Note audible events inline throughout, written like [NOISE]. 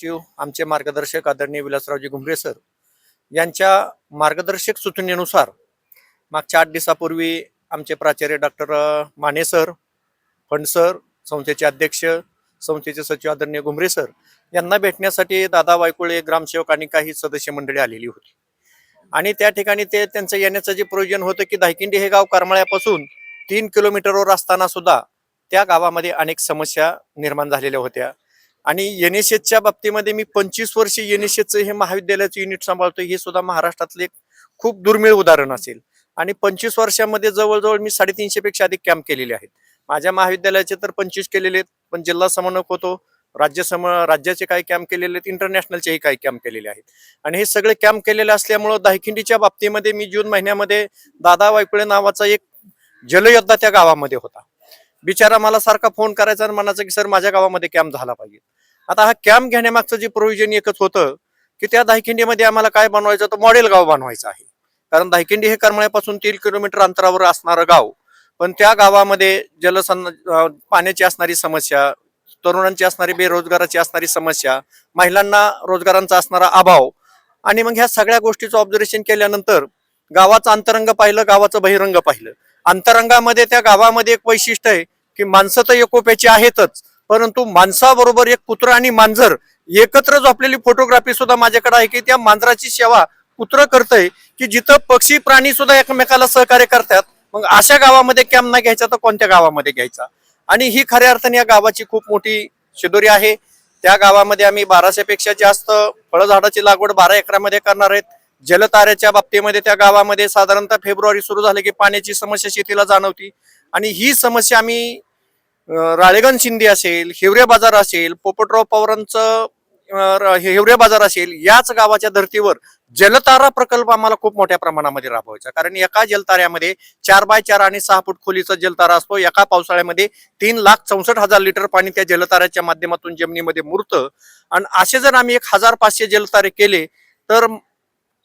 सचिव आमचे मार्गदर्शक आदरणीय विलासरावजी घुमरे सर यांच्या मार्गदर्शक सूचनेनुसार मागच्या आठ दिवसापूर्वी आमचे प्राचार्य doctor Mane sir Fund sir संस्थेचे अध्यक्ष संस्थेचे सचिव आदरणीय घुमरे सर यांना भेटण्यासाठी दादा वायकुळे ग्रामसेवक आणि काही सदस्य मंडळी आलेली होती. आणि त्या ठिकाणी ते त्यांचं येण्याचं जे प्रयोजन होतं की दायकिंडी हे गाव करमाळ्यापासून तीन किलोमीटरवर असताना सुद्धा त्या गावामध्ये अनेक समस्या निर्माण झालेल्या होत्या. आणि एनएसएसच्या बाबतीमध्ये मी पंचवीस वर्ष एनएसएसचं हे महाविद्यालयाचं युनिट सांभाळतो हे सुद्धा महाराष्ट्रातले एक खूप दुर्मिळ उदाहरण असेल. आणि पंचवीस वर्षामध्ये जवळजवळ मी साडेतीनशे पेक्षा अधिक कॅम्प केलेले आहेत. माझ्या महाविद्यालयाचे तर पंचवीस केलेले आहेत पण जिल्हा समन्वयक होतो राज्य सम राज्याचे काही कॅम्प केलेले आहेत इंटरनॅशनलचेही काही कॅम्प केलेले आहेत. आणि हे सगळे कॅम्प केलेले असल्यामुळं दायखिंडीच्या बाबतीमध्ये मी जून महिन्यामध्ये दादा वायकुळे नावाचा एक जलयोद्धा त्या गावामध्ये होता. बिचारा मला सारखा फोन करायचा आणि म्हणायचा की सर माझ्या गावामध्ये कॅम्प झाला पाहिजे. आता हा कॅम्प घेण्यामागचं जे प्रोव्हिजन एकच होतं की त्या दायखिंडीमध्ये आम्हाला काय बनवायचं तर मॉडेल गाव बनवायचं आहे. कारण दायखिंडी हे करमळ्यापासून तीन किलोमीटर अंतरावर असणारं गाव. पण त्या गावामध्ये जलसं पाण्याची असणारी समस्या तरुणांची असणारी बेरोजगाराची असणारी समस्या महिलांना रोजगारांचा असणारा अभाव आणि मग ह्या सगळ्या गोष्टीचं ऑब्झर्वेशन केल्यानंतर गावाचं अंतरंग पाहिलं गावाचं बहिरंग पाहिलं. अंतरंगामध्ये त्या गावामध्ये एक वैशिष्ट्य आहे की माणसं तर एकोप्याची आहेतच परंतु माणसाबरोबर एक कुत्र आणि मांजर एकत्र झोपलेली फोटोग्राफी सुद्धा माझ्याकडे आहे की त्या मांजराची सेवा कुत्र करतंय की जिथं पक्षी प्राणी सुद्धा एकमेकाला सहकार्य करतात. मग अशा गावामध्ये कॅम्प नाही घ्यायचा तर कोणत्या गावामध्ये घ्यायचा? आणि ही खऱ्या अर्थाने या गावाची खूप मोठी शिदोरी आहे. त्या गावामध्ये आम्ही बाराशे पेक्षा जास्त फळझाडाची लागवड बारा एकरामध्ये करणार आहेत. जलताऱ्याच्या बाबतीमध्ये त्या गावामध्ये साधारणतः फेब्रुवारी सुरू झाले की पाण्याची समस्या शेतीला जाणवती. आणि ही समस्या आम्ही राळेगण शिंदे असेल हिवरे बाजार असेल पोपटराव पवारांचं हिवरे बाजार असेल याच गावाच्या धर्तीवर जलतारा प्रकल्प आम्हाला खूप मोठ्या प्रमाणामध्ये राबवायचा. कारण एका जलताऱ्यामध्ये चार बाय चार आणि सहा फूट खोलीचा जलतारा असतो. एका पावसाळ्यामध्ये तीन लाख चौसष्ट हजार लिटर पाणी त्या जलताऱ्याच्या माध्यमातून जमिनीमध्ये मुरतं. आणि असे जर आम्ही एक हजार पाचशे जलतारे केले तर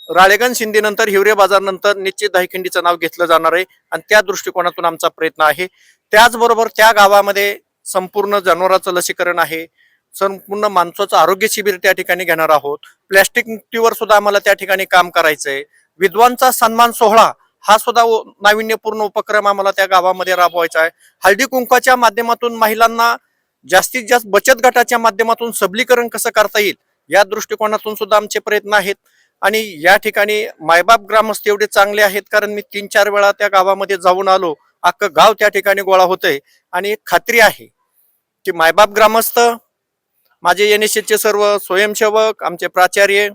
राळेगण शिंदीनंतर हिवरे बाजारनंतर निश्चित दहीखिंडीचं नाव घेतलं जाणार आहे आणि त्या दृष्टिकोनातून आमचा प्रयत्न आहे. त्याचबरोबर त्या गावामध्ये संपूर्ण जनावरांचं लसीकरण आहे. संपूर्ण माणसाचं आरोग्य शिबिर त्या ठिकाणी घेणार आहोत. प्लॅस्टिक मुक्तीवर सुद्धा आम्हाला त्या ठिकाणी काम करायचंय. विद्वांचा सन्मान सोहळा हा सुद्धा नाविन्यपूर्ण उपक्रम आम्हाला त्या गावामध्ये राबवायचा आहे. हळदी कुंकाच्या माध्यमातून महिलांना जास्तीत जास्त बचत गटाच्या माध्यमातून सबलीकरण कसं करता येईल या दृष्टिकोनातून सुद्धा आमचे प्रयत्न आहेत. आणि या ठिकाणी मायबाप ग्रामस्थ एवढे चांगले आहेत कारण मी तीन चार वेळा त्या गावामध्ये जाऊन आलो. अख्खं गाव त्या ठिकाणी गोळा होतंय. आणि खात्री आहे की मायबाप ग्रामस्थ माझे एन एस एचे सर्व स्वयंसेवक आमचे प्राचार्य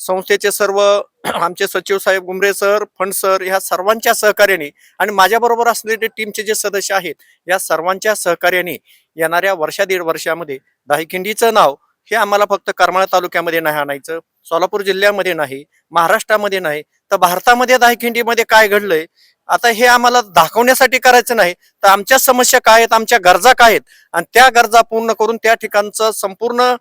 संस्थेचे सर्व [CLEARS THROAT] आमचे सचिव साहेब गुमरे सर फंड सर ह्या सर्वांच्या सहकार्याने आणि माझ्याबरोबर असलेले टीमचे जे सदस्य आहेत या सर्वांच्या सहकार्याने येणाऱ्या वर्षा दीड वर्षामध्ये दाहिखिंडीचं नाव हे आम्हाला फक्त करमाळा तालुक्यामध्ये नाही आणायचं. सोलापूर जिल्ह्यामध्ये नाही महाराष्ट्रामध्ये नाही तर भारतामध्ये दाहिखिंडीमध्ये काय घडलंय? आता हे आम्हाला दाखवण्यासाठी करायचं नाही तर आमच्या समस्या काय आहेत आमच्या गरजा काय आहेत? आणि त्या गरजा पूर्ण करून त्या ठिकाणचं संपूर्ण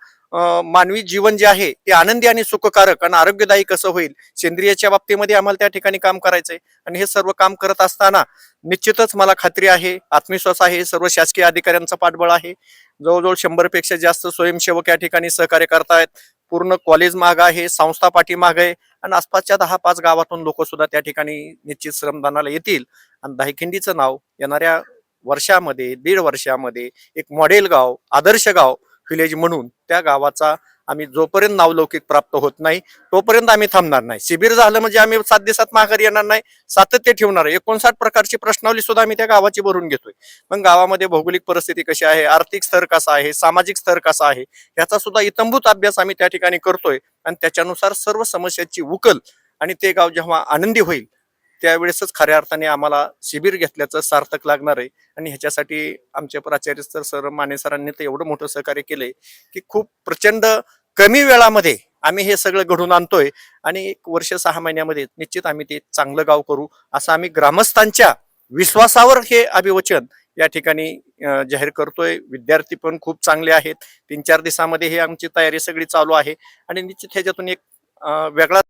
मानवी जीवन जे आहे ते आनंदी आणि सुखकारक आणि आरोग्यदायी कसं होईल? सेंद्रियाच्या बाबतीमध्ये आम्हाला त्या ठिकाणी काम करायचंय. आणि हे सर्व काम करत असताना निश्चितच मला खात्री आहे आत्मविश्वास आहे सर्व शासकीय अधिकाऱ्यांचा पाठबळ आहे. जवळजवळ शंभरपेक्षा जास्त स्वयंसेवक या ठिकाणी सहकार्य करतायत. पूर्ण कॉलेज माग आहे संस्था पाठीमाग आहे आणि आसपासच्या दहा पाच गावातून लोक सुद्धा त्या ठिकाणी निश्चित श्रमदानाला येतील. आणि दहीखिंडीचं नाव येणाऱ्या वर्षामध्ये दीड वर्षामध्ये एक मॉडेल गाव आदर्श गाव विलेज म्हणून त्या गावाचा आम्ही जोपर्यंत नावलौकिक प्राप्त होत नाही तोपर्यंत आम्ही थांबणार नाही. शिबिर झालं म्हणजे आम्ही सात दिवसात माघारी येणार नाही सातत्य ठेवणार आहे. एकोणसाठ प्रकारची प्रश्नावली सुद्धा आम्ही त्या गावाची भरून घेतोय. मग गावामध्ये भौगोलिक परिस्थिती कशी आहे आर्थिक स्तर कसा आहे सामाजिक स्तर कसा आहे याचा सुद्धा इतंभूत अभ्यास आम्ही त्या ठिकाणी करतोय. आणि त्याच्यानुसार सर्व समस्याची उकल आणि ते गाव जेव्हा आनंदी होईल त्यावेळेसच खऱ्या अर्थाने आम्हाला शिबिर घेतल्याचं सार्थक लागणार आहे. आणि ह्याच्यासाठी आमचे प्राचार्य सर सर माने सरांनी तर एवढं मोठं सहकार्य केलंय की खूप प्रचंड कमी वेळामध्ये आम्ही हे सगळं घडून आणतोय आणि एक वर्ष सहा महिन्यामध्ये निश्चित आम्ही ते चांगलं गाव करू असं आम्ही ग्रामस्थांच्या विश्वासावर हे अभिवचन या ठिकाणी जाहीर करतोय. विद्यार्थी पण खूप चांगले आहेत. तीन चार दिवसामध्ये हे आमची तयारी सगळी चालू आहे आणि निश्चित ह्याच्यातून एक वेगळा